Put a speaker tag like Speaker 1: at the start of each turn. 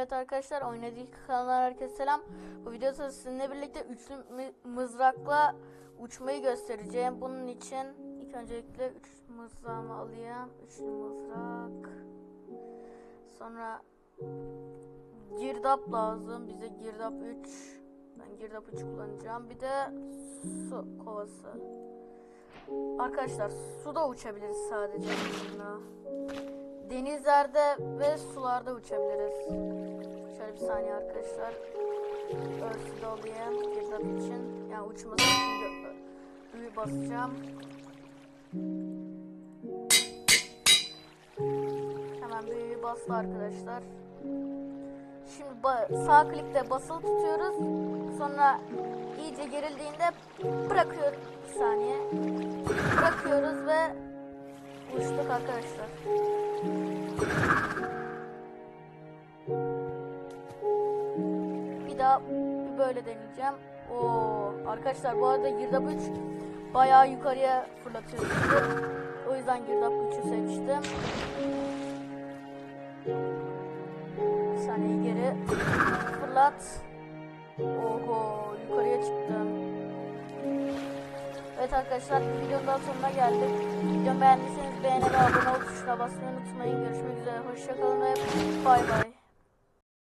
Speaker 1: Evet arkadaşlar oynadık kanallar herkese selam. Bu videoda sizinle birlikte üçlü mı- mızrakla uçmayı göstereceğim. Bunun için ilk öncelikle üç mızrağımı alayım. Üçlü mızrak. Sonra girdap lazım. Bize girdap 3. Ben girdap 3 kullanacağım. Bir de su kovası. Arkadaşlar suda uçabiliriz sadece bununla. Denizlerde ve sularda uçabiliriz. Şöyle bir saniye arkadaşlar. Örsüde olayım girdap için. Yani uçması için büyü basacağım. Hemen büyüyü bastı arkadaşlar. Şimdi sağ klikte basılı tutuyoruz. Sonra iyice gerildiğinde bırakıyoruz. Bir saniye. Bırakıyoruz ve uçtuk arkadaşlar. Bir daha böyle deneyeceğim. Oo, arkadaşlar bu arada girdap 3 bayağı yukarıya fırlatıyor. O yüzden girdap 3'ü seçtim. Bir saniye geri fırlat. Oho yukarıya çıktım. Evet arkadaşlar videonun daha sonuna geldik. Videomu beğendiyseniz beğene ve abone ol tuşuna basmayı unutmayın. Görüşmek üzere. Hoşçakalın ve bay bay.